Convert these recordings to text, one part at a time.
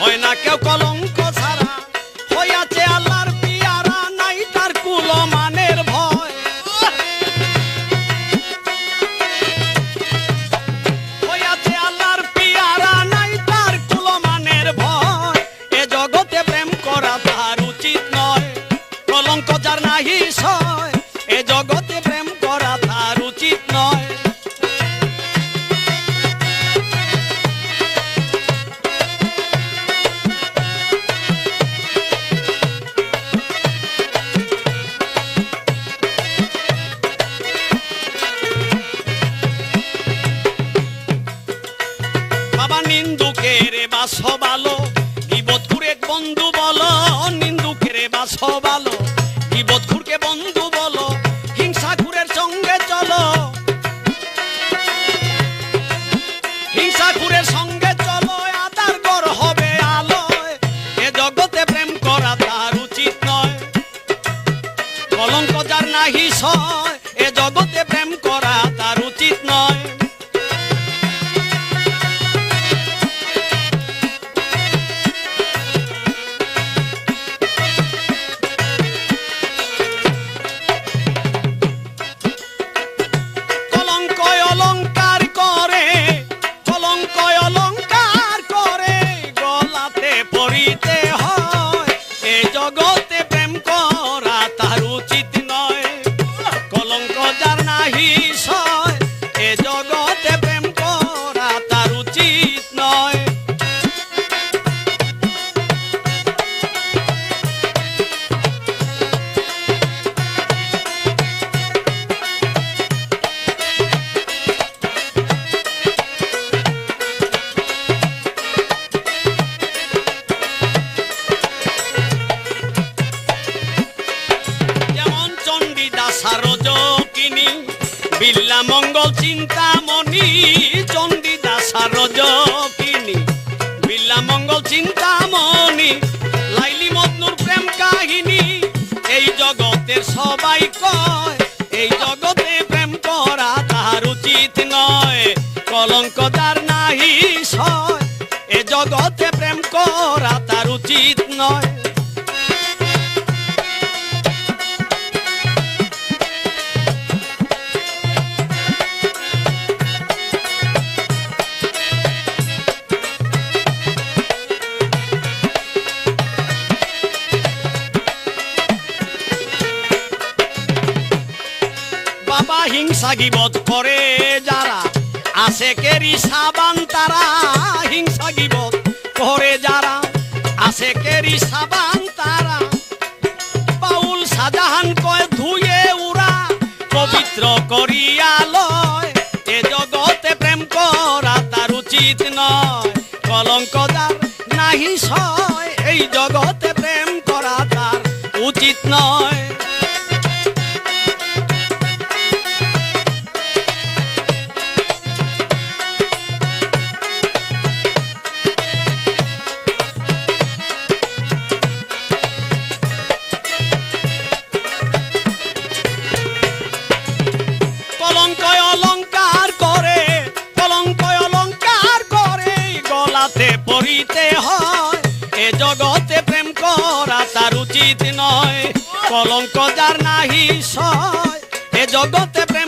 হয় না কেউ কলঙ্ক। নিন্দুকের বাস ভালো বিপদ খুরে বন্ধু বলো, নিন্দুকের বাস ভালো বিপদ খুরকে বন্ধু বলো হিংসা খুরের সঙ্গে চলো। হিংসা খুরের সঙ্গে চলো, আদার কর হবে আলোয়। এ জগতে প্রেম করা তার উচিত নয়। কলঙ্ক যার নাহি সয়, এ জগতে প্রেম করা তার উচিত নয়। চিন্তামণি চণ্ডীদাস আর রজকিনী। বিল্লা মঙ্গল চিন্তামণি, লাইলি মদনুর প্রেম কাহিনী। এই জগতের সবাই কয়, এই জগতে প্রেম করা তাহার উচিত নয়। কলঙ্ক হিংসা গিবত করে যারা আসে কেরি সাবান তারা হিংসা গিবত করে যারা আসে কেরি সাবান তারা পাউল শাহজাহান কয়, ধুয়ে উড়া, পবিত্র করিয়া লয়। এ জগতে প্রেম করা তার উচিত নয়। কলঙ্ক নাহি সয়, এই জগতে প্রেম করা তার উচিত নয়। গলাতে পড়িতে হয়, এ জগতে প্রেম করা তার উচিত নয়। কলঙ্ক যার নাহি সয়, এ জগতে প্রেম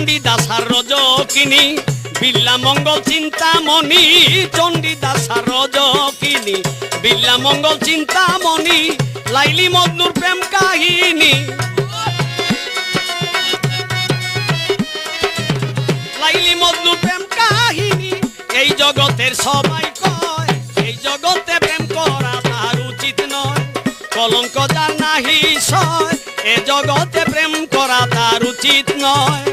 চণ্ডীদাসার রজকিনী বিল্লা মঙ্গল চিন্তামণি চণ্ডীদাসা রজকিনী বিল্লা মঙ্গল চিন্তামণি, লাইলি মজনুর প্রেম কাহিনী। লাইলি মজনুর প্রেম কাহিনী, এই জগতের সবাই কয়, এই জগতে প্রেম করা তার উচিত নয়। কলঙ্ক যার নাহি সয় এ জগতে প্রেম করা তার উচিত নয়।